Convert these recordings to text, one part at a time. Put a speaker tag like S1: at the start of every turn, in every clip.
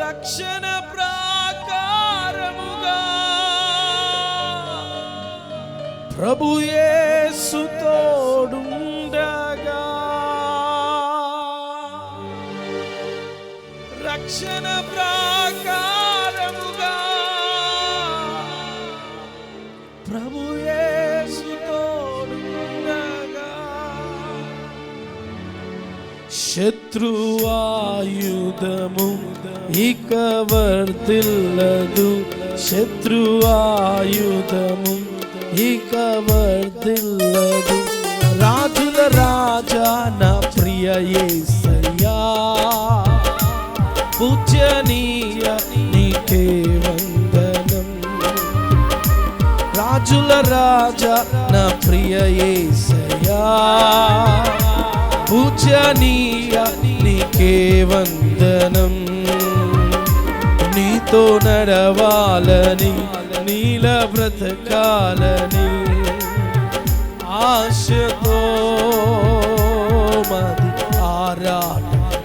S1: రక్షణ ప్రాకారముగా. ప్రభు యేసు రక్షణ ప్రా శత్రువాయుధము ఇక వర్దిల్లదు శత్రువాయుధము ఇక వర్తిల్లదు రాజుల రాజా నా ప్రియ ఏసయ్యా పూజనీయ నీకే వందనం. రాజుల రాజా నా ప్రియ ఏసయ్యా పూజనీయ నీకే వందనం. నీతో నడవాలని నీల బ్రతకాలని ఆశతో మది ఆరాటపడుచుండయా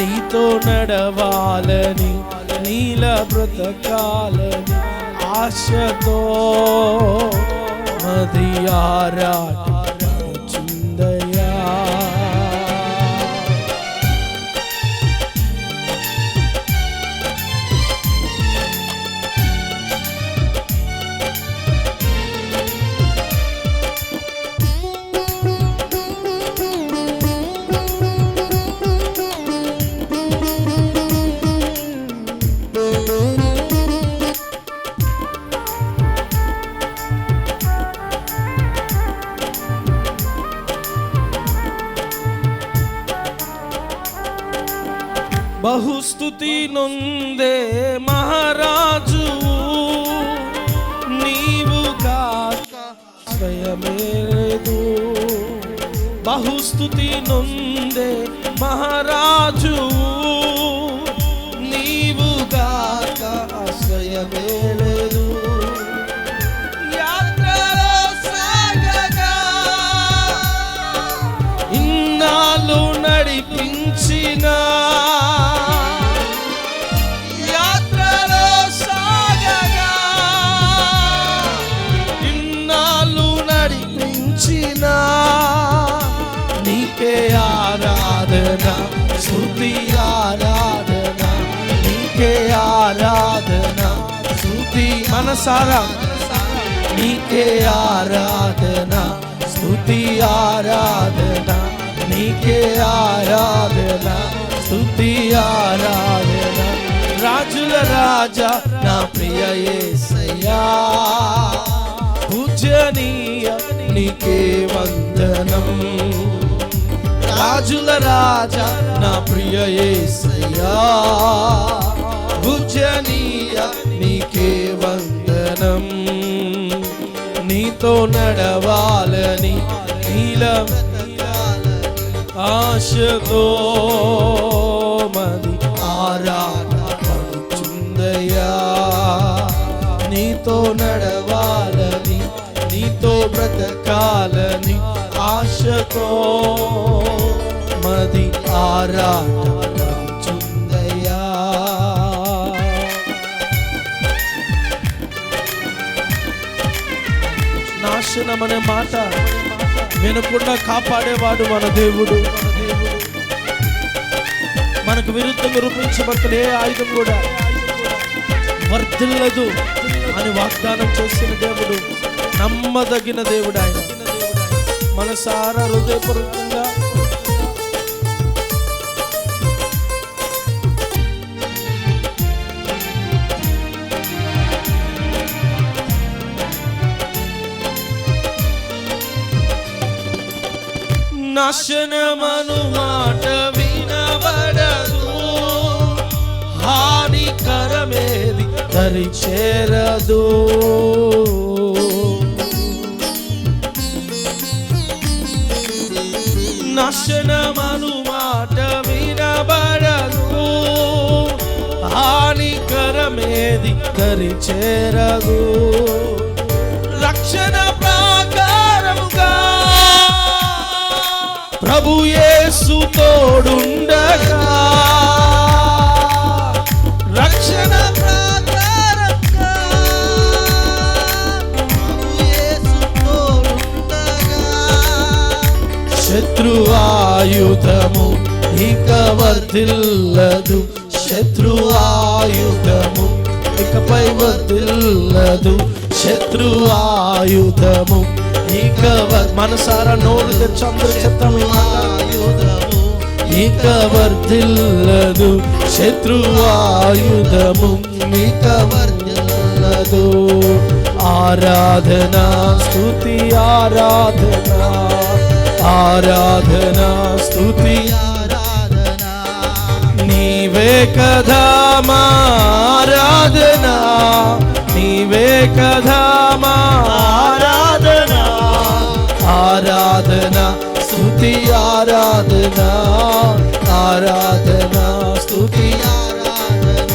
S1: నీతో నడవాలని నీల బ్రతకాలని ఆశతో మది ఆరాట స్థుతి నొందే మహారాజు నీవు కాక స్వయమేదు బహుస్తుతి నొందే మహారాజు. నీకే ఆరాధన స్తుతి ఆరాధన నీకే ఆరాధన స్తుతి మనసారా. నీకే ఆరాధన స్థుతి ఆరాధన నీకే ఆరాధన స్థుతి ఆరాధన. రాజుల రాజా నా ప్రియ ఏసయ్యా. పూజనీయ నీకే వందనం. రాజుల రాజా నా ప్రియ ఏసయ్యా. పూజనీయ నీకే వందనం. నీతో నడవాలని నీలం ఆశతో మది ఆరాటపడుచుందయ్యా నీతో నడవాలని నీతో బ్రతకాలని ఆశతో మది ఆరాటపడుచుందయ్యా నాశనం అనే మాట వినకుండా కాపాడేవాడు మన దేవుడు. మనకు విరుద్ధంగా రూపించబట్టిన ఏ ఆయుధం కూడా వర్ధిల్లదు అని వాగ్దానం చేసిన దేవుడు నమ్మదగిన దేవుడు ఆయన. మనసారా హృదయపూర్వకంగా. నాశనమను మాట వినబడదు. హానికరమేది దరి నాశనమను మాట వినబడదు. హానికరమేది కరి చేరదు. రక్షణ ప్రాకారముగా ప్రభు యేసు తోడుండగా ఆయుధము ఇక వర్ధిల్లదు శత్రు ఆయుధము ఇకపై వర్ధిల్లదు శత్రు ఆయుధము ఇక వర్- మనసారా నోరు తెచ్చి అందరూ చెప్తాం ఈ మాట. ఆయుధము ఇక వర్ధిల్లదు శత్రు ఆయుధము ఇక వర్ధిల్లదు ఆరాధన స్తుతి ఆరాధన ఆరాధన స్తుతి ఆరాధన నీవే కదా మా ఆరాధన నీవే కదా మా ఆరాధన ఆరాధన స్తుతి ఆరాధన ఆరాధన స్తుతి ఆరాధన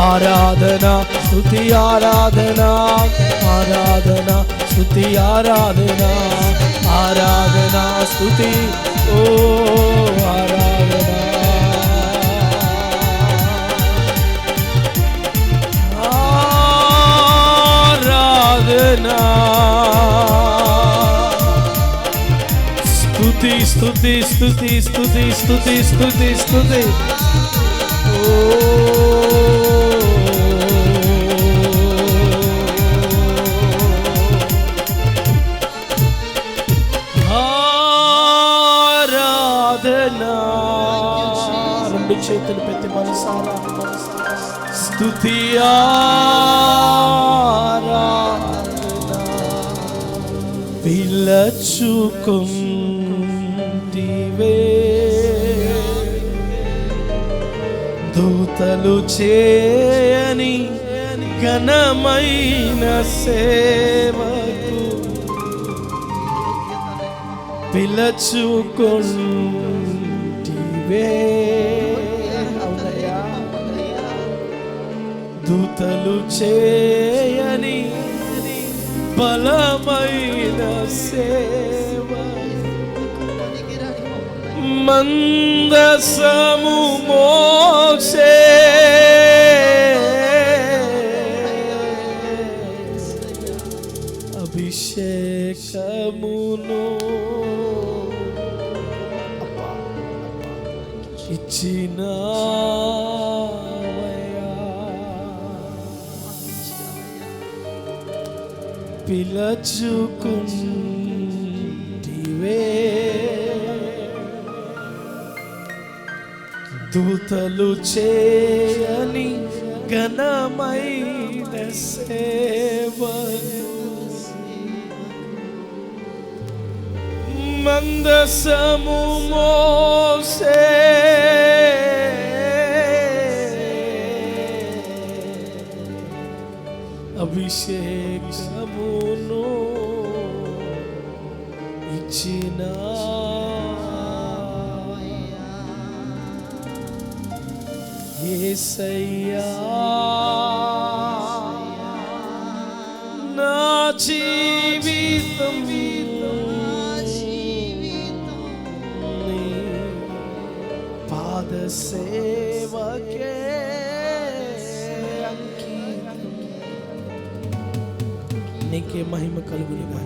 S1: ആരാധന സ്തുതി ആരാധന ആരാധന സ്തുതി ആരാധന ആരാധന സ്തുതി ഓ ആരാധന ആരാധന സ്തുതി സ്തുതി സ്തുതി സ്തുതി സ്തുതി സ്തുതി സ്തുതി ഓ చేతులు పెట్టి మనసారా స్తుతి ఆరాధనా పిలచుకుంటివే దూతలు చేయని ఘనమైన సేవకు పిలచుకుంటివే దూతలు చేయని బలమైన సేవ. మందసము మోసే. అభిషేకమును ఇచ్చినా పిలచుకుంటివే. దూతలు చేయని ఘనమైన సేవ మందసము మోసే అభిషేకమును ఇచ్చిన. ఏసయ్యా నా జీవితం పాద సేవకే నీకే మహిమ కలుగుని గాక